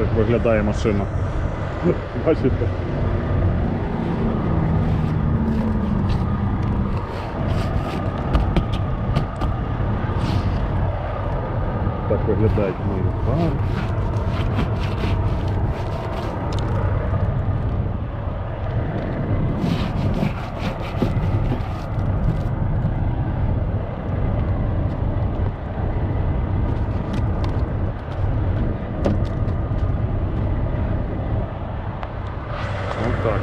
як виглядає машина. Бачите? Так виглядають мої фари. Вот так.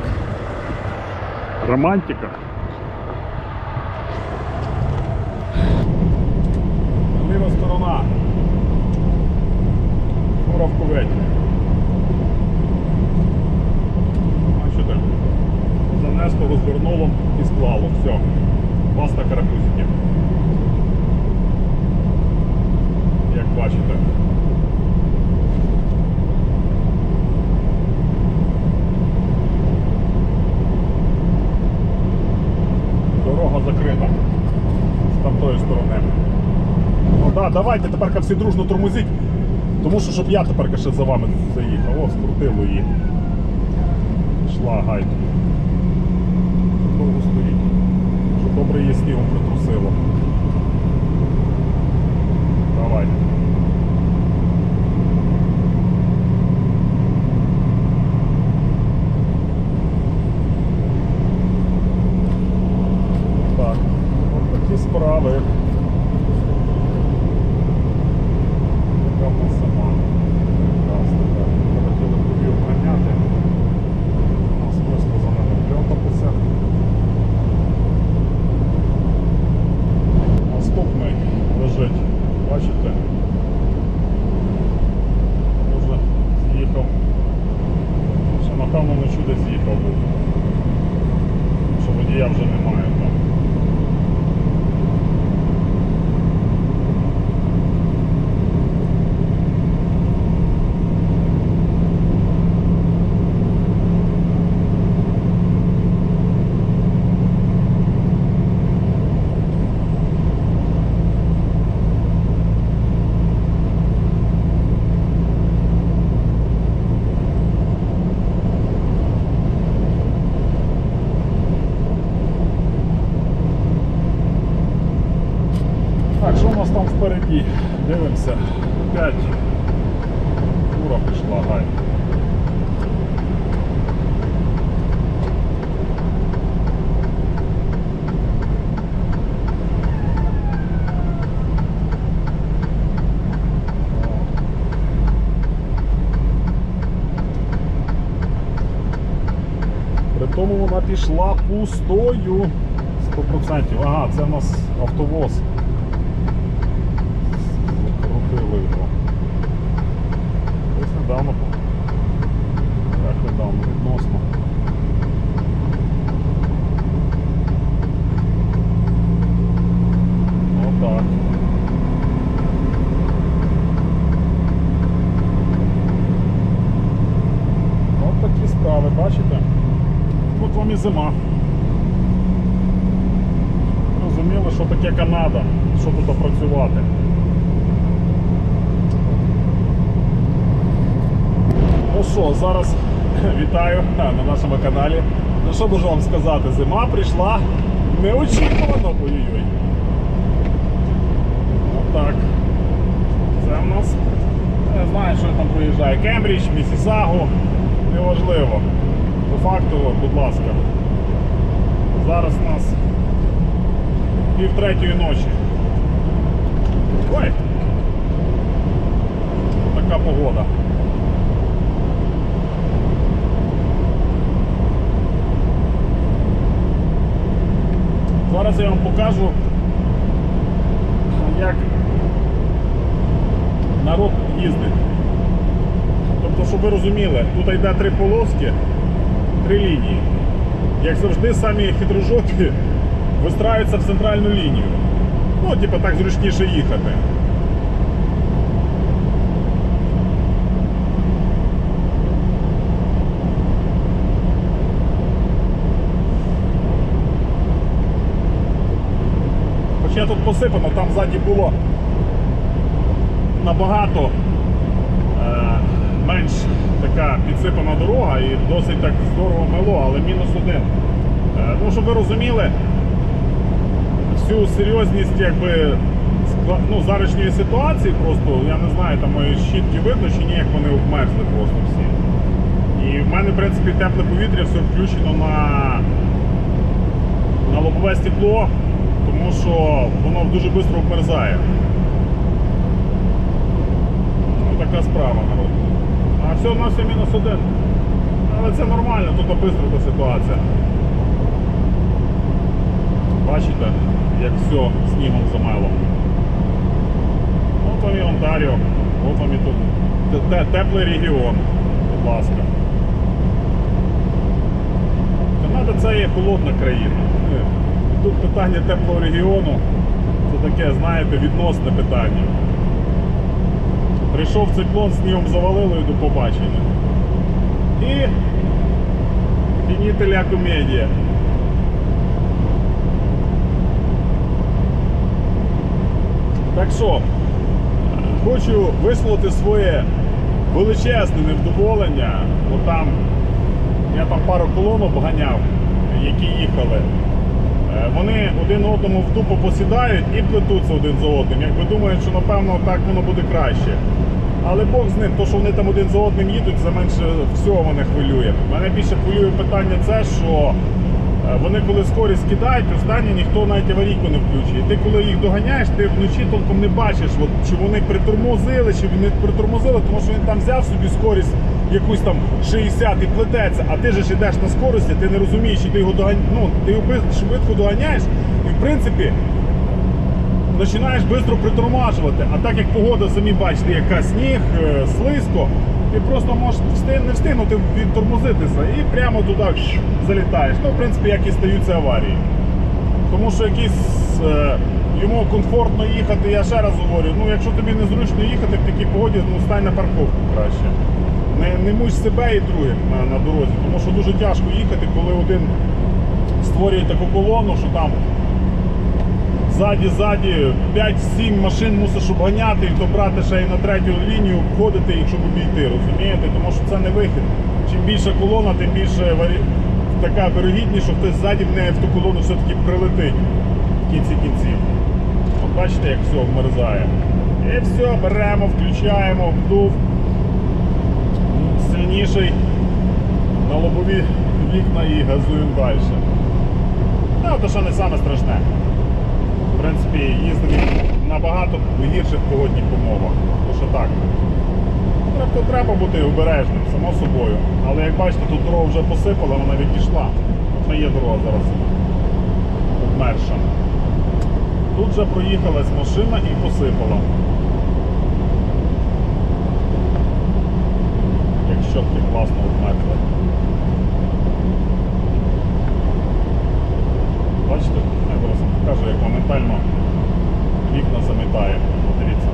Романтика. Ліва сторона. Фура в куветі. Бачите? Занесло, розвернуло і склало. Все. Паста карапузиків. Як бачите. Дорога закрита з тамтої сторони. Ну так, давайте тепер всі дружно тормозіть. Тому що щоб я тепер ще за вами заїхав. О, скрутило її. Йшла гайка. Довго стоїть. Що добре її снігом притрусило. Давай. Так, от такі справи. Яка вона сама. Прекрасна, так. Ми хотіли б її обганяти. У нас просто за ними пльотатися. Наступний лежить. Бачите? Може з'їхав. Ще напевно на чудо з'їхав був. Що водія вже немає там. Так, що у нас там впереді? Дивимося. Опять фура пішла, гай. Тому вона пішла пустою. 100%. Ага, це у нас автовоз. Закрутили його. Ось недавно. Як недавно відносно. Отак. От такі справи, бачите? От вам і зима. Розуміли, що таке Канада, що тут працювати. Ну що, зараз вітаю на нашому каналі. Ну що можу вам сказати, зима прийшла неочікувано, ой-ой-ой. Отак. Це в нас. Я знаю, що там проїжджає. Кембридж, Місісагу. Неважливо. По факту, будь ласка. Зараз у нас пів третьої ночі. Ой! Така погода. Зараз я вам покажу, як народ їздить. Тобто, щоб ви розуміли, тут йде три полоски, три лінії. Як завжди, самі хитрожопі вистраюються в центральну лінію. Ну, типу, так зручніше їхати. Хоча тут посипано, там ззаді було набагато менш така підсипана дорога і досить так здорово мило, але мінус один. Е, Ну, щоб ви розуміли, всю серйозність якби ну, зарішньої ситуації просто, я не знаю, там мої щітки видно чи ні, як вони обмерзли просто всі. І в мене, в принципі, тепле повітря все включено на, на лобове стекло, тому що воно дуже швидко обмерзає. Ну, така справа, народ. А все на все мінус один. Але це нормально, тут швидко ситуація. Бачите, як все снігом замело. От вам і Онтаріо, от вам і тут те- те- теплий регіон, будь ласка. Канада це є холодна країна. Е, Тут питання теплого регіону це таке, знаєте, відносне питання. Прийшов циклон, снігом завалило і до побачення. І фінітеля комедія. Так що, хочу висловити своє величезне невдоволення. Бо там я там пару колон обганяв, які їхали. Е, Вони один одному в дупу посідають і плетуться один за одним. Якби думають, що напевно так воно буде краще. Але Бог з ним, то що вони там один за одним їдуть, це менше всього мене хвилює. Мене більше хвилює питання це, що е, вони коли скорість кидають, останні ніхто навіть аварійку не включує. Ти коли їх доганяєш, ти вночі толком не бачиш, от, чи вони притормозили, чи вони притормозили, тому що він там взяв собі скорість якусь там 60 і плететься, а ти же ж ідеш на скорості, ти не розумієш, чи ти його доган... ну, ти його швидко доганяєш, і в принципі починаєш швидко притормажувати. А так як погода, самі бачите, яка сніг, е, слизько, ти просто можеш не встигнути відтормозитися і прямо туди залітаєш. Ну, в принципі, як і стаються аварії. Тому що якісь е, йому комфортно їхати, я ще раз говорю, ну якщо тобі незручно їхати в такій погоді, ну стань на парковку краще. Не, не муч себе і других на, на дорозі, тому що дуже тяжко їхати, коли один створює таку колону, що там ззаді, ззаді 5-7 машин мусиш обганяти і добрати ще й на третю лінію, обходити їх, щоб обійти, розумієте? Тому що це не вихід. Чим більша колона, тим більше варі- така вирогідність, що хтось ззаді в неї в ту колону все-таки прилетить в кінці кінців. От бачите, як все вмерзає. І все, беремо, включаємо, вдув. Сильніший на лобові вікна і газуємо далі. Ну, то що не саме страшне. В принципі, їздимо набагато в гірших погодних умовах. То що так. Тобто треба бути обережним, само собою. Але як бачите, тут дорога вже посипала, вона відійшла. Вже є дорога зараз обмерша. Тут вже проїхалась машина і посипала. Щотки класно обмерзли. Бачите, я зараз покажу, як моментально вікна замітає. Дивіться.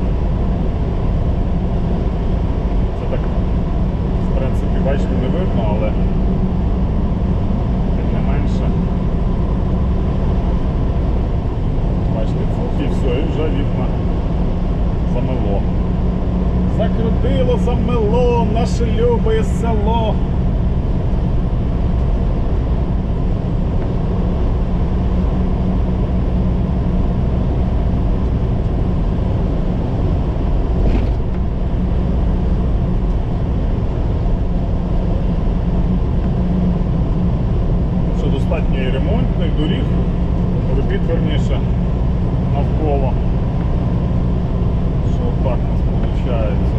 Це так, в принципі, бачите, не видно, але тим не менше. Бачите, і все, і вже вікна. Закрутило, замело наше любе село. що достатньо і ремонтних доріг, робіт верніше навколо. Що так у нас виходить.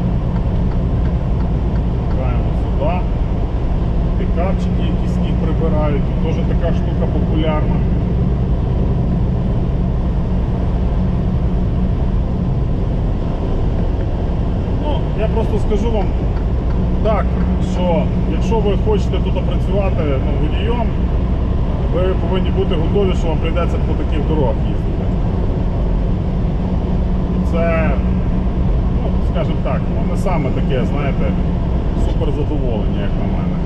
Чекаємо сюди. Пікапчики, які сніг прибирають. Теж така штука популярна. Ну, я просто скажу вам так, що якщо ви хочете тут працювати ну, водієм, ви повинні бути готові, що вам прийдеться по таких дорогах їздити. Це, ну, скажімо так, ну, не саме таке, знаєте, супер задоволення, як на мене.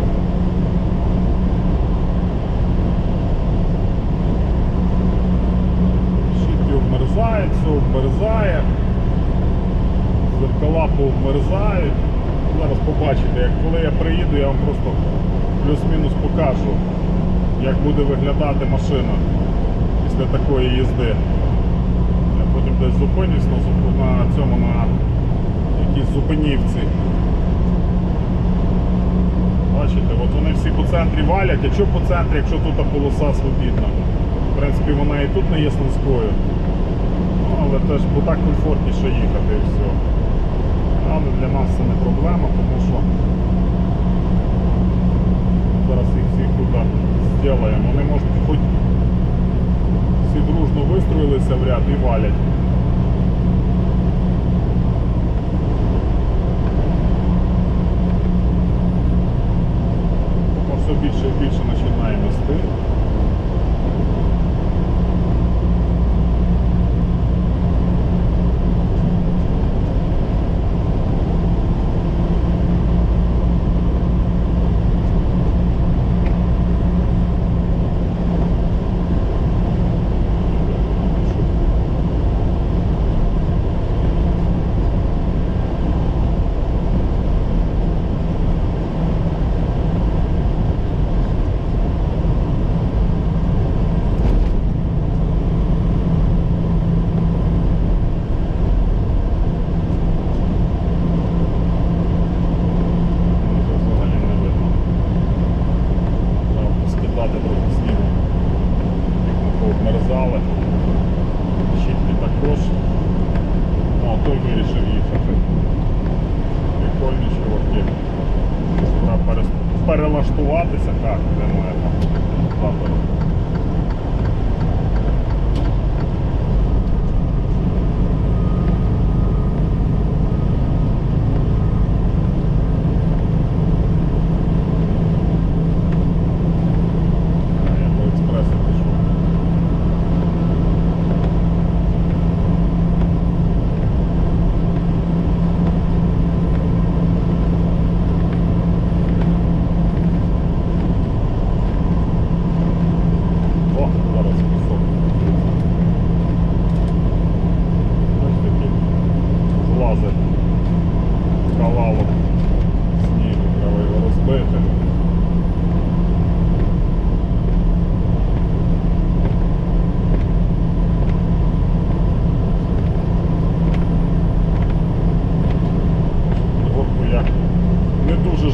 Щітки обмерзають, все обмерзає, зеркала пообмерзають. Зараз побачите, як коли я приїду, я вам просто плюс-мінус покажу, як буде виглядати машина після такої їзди. Я потім десь зупинюсь на, на цьому на якійсь зупинівці. Бачите, от вони всі по центрі валять, а що по центрі, якщо тут полоса свобідна? В принципі, вона і тут не є слизькою. Ну, але теж бо так комфортніше їхати і все. Але для нас це не проблема, тому що зараз їх всіх тут зробимо. Вони можуть хоч всі дружно вистроїлися в ряд і валять.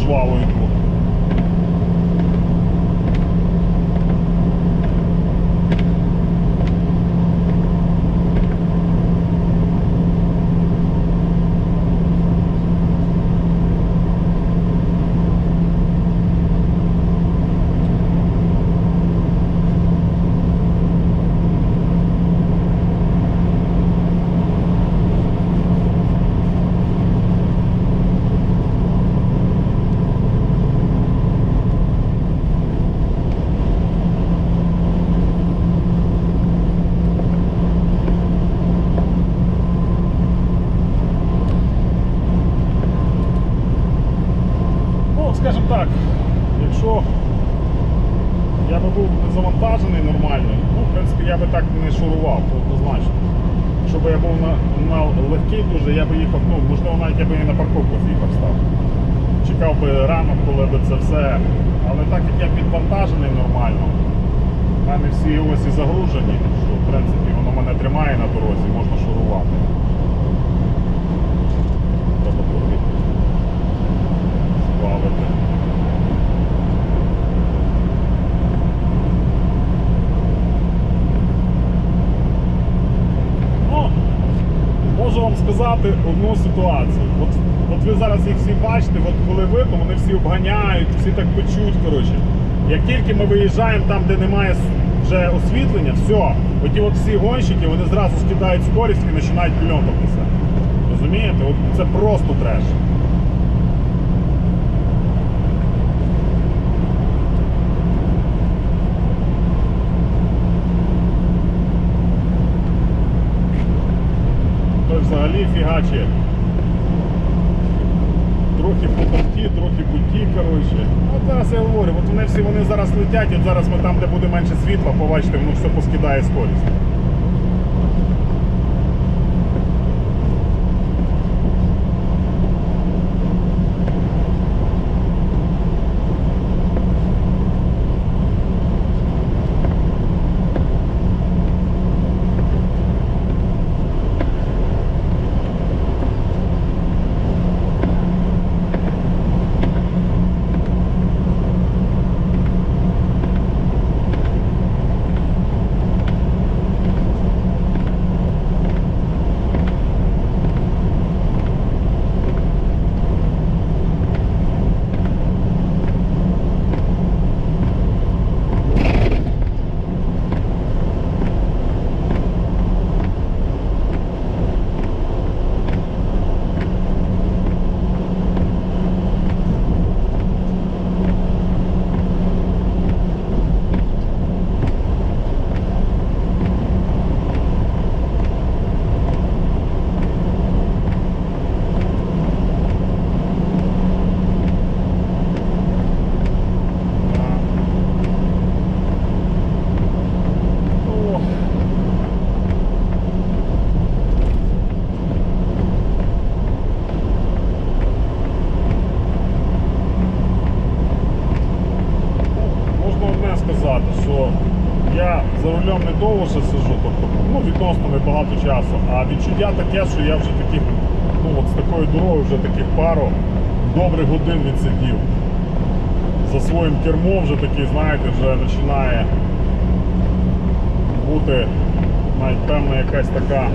Не так, якщо я би був не завантажений нормально, ну, в принципі, я би так не шурував, однозначно. Якщо б я був на, на легкий дуже, я би їхав, ну, можливо, навіть я би і на парковку з'їхав став. Чекав би ранок, коли би це все. Але так як я підвантажений нормально, в мене всі осі загружені, що в принципі воно мене тримає на дорозі, можна шурувати. Треба трохи збавити. Ну, сказати одну ситуацію. От, от ви зараз їх всі бачите, от коли видно, вони всі обганяють, всі так печуть. Коротше. Як тільки ми виїжджаємо там, де немає вже освітлення, все, оті от всі гонщики, вони зразу скидають скорість і починають пльонтатися. Розумієте? От це просто треш. Взагалі фігаче. Трохи по порті, трохи путі. коротше. От зараз я говорю, от вони всі вони зараз летять, от зараз ми там, де буде менше світла, побачите, воно все поскидає скорість. за рулем не довго ще сижу, тобто ну, відносно небагато часу. А відчуття таке, що я вже таких, ну от з такою дорогою вже таких пару годин відсидів. За своїм кермом вже такий, знаєте, вже починає бути навіть певна якась така.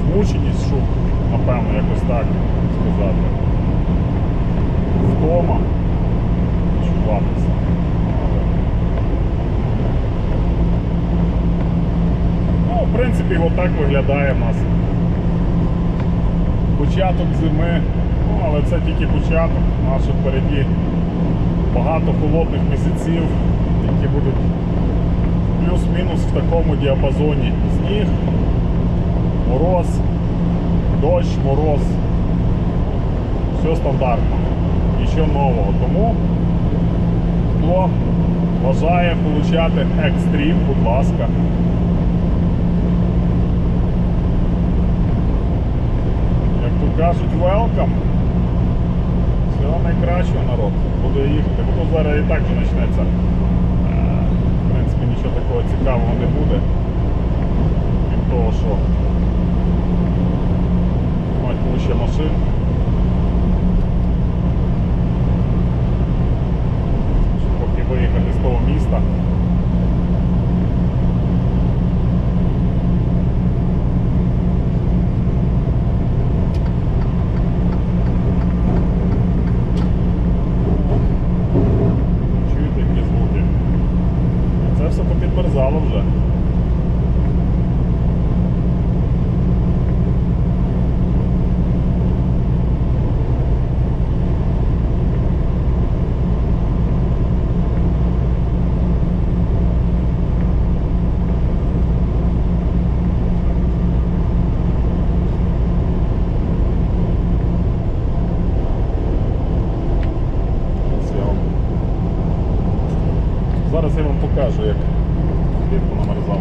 Змученість, щоб, напевно, якось так сказати. Вдома відчуватися. Але... Ну, в принципі, отак виглядає в нас початок зими. Ну, але це тільки початок. Наше впереді багато холодних місяців, які будуть плюс-мінус в такому діапазоні. Сніг, мороз, дощ, мороз. Все стандартно. Нічого нового. Тому хто бажає отримати екстрім, будь ласка. Як то кажуть, welcome. Всього найкращого народ. Буду їхати, бо тут зараз і так же почнеться. Е, В принципі, нічого такого цікавого не буде. Крім того, що мать куча машин. Щоб Поки виїхати з того міста. Чуєте які звуки? Це все попідмерзало вже. Ось я вам Зараз я вам покажу, як влітку намерзав.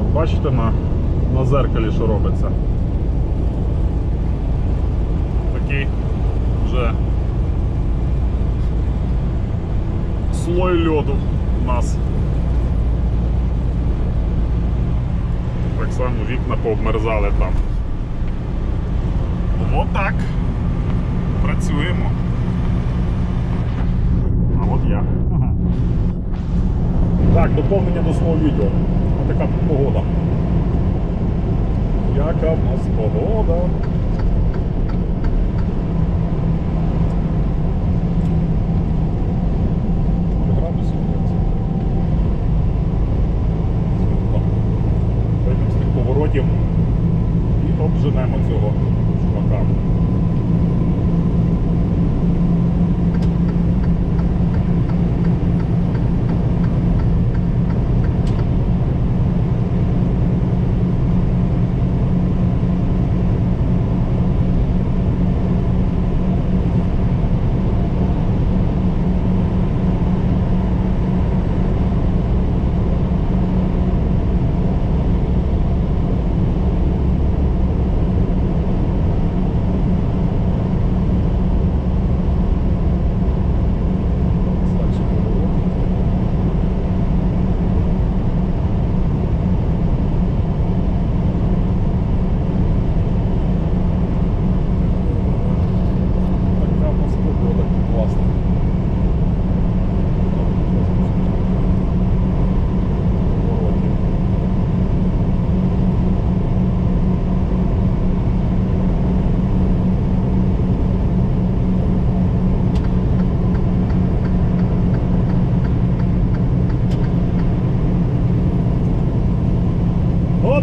От Бачите на, на зеркалі, що робиться. Такий вже слой льоду у нас. Так само вікна пообмерзали там. Отак. Працюємо. А от я. Ага. Так, доповнення до свого відео. Така погода. Яка в нас погода?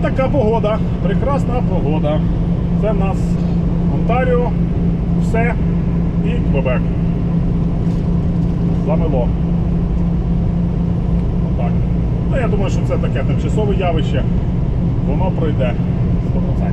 Така погода, прекрасна погода. Це в нас Онтаріо, все і Квебек. Замило. Отак. Ну, я думаю, що це таке тимчасове явище. Воно пройде 100%.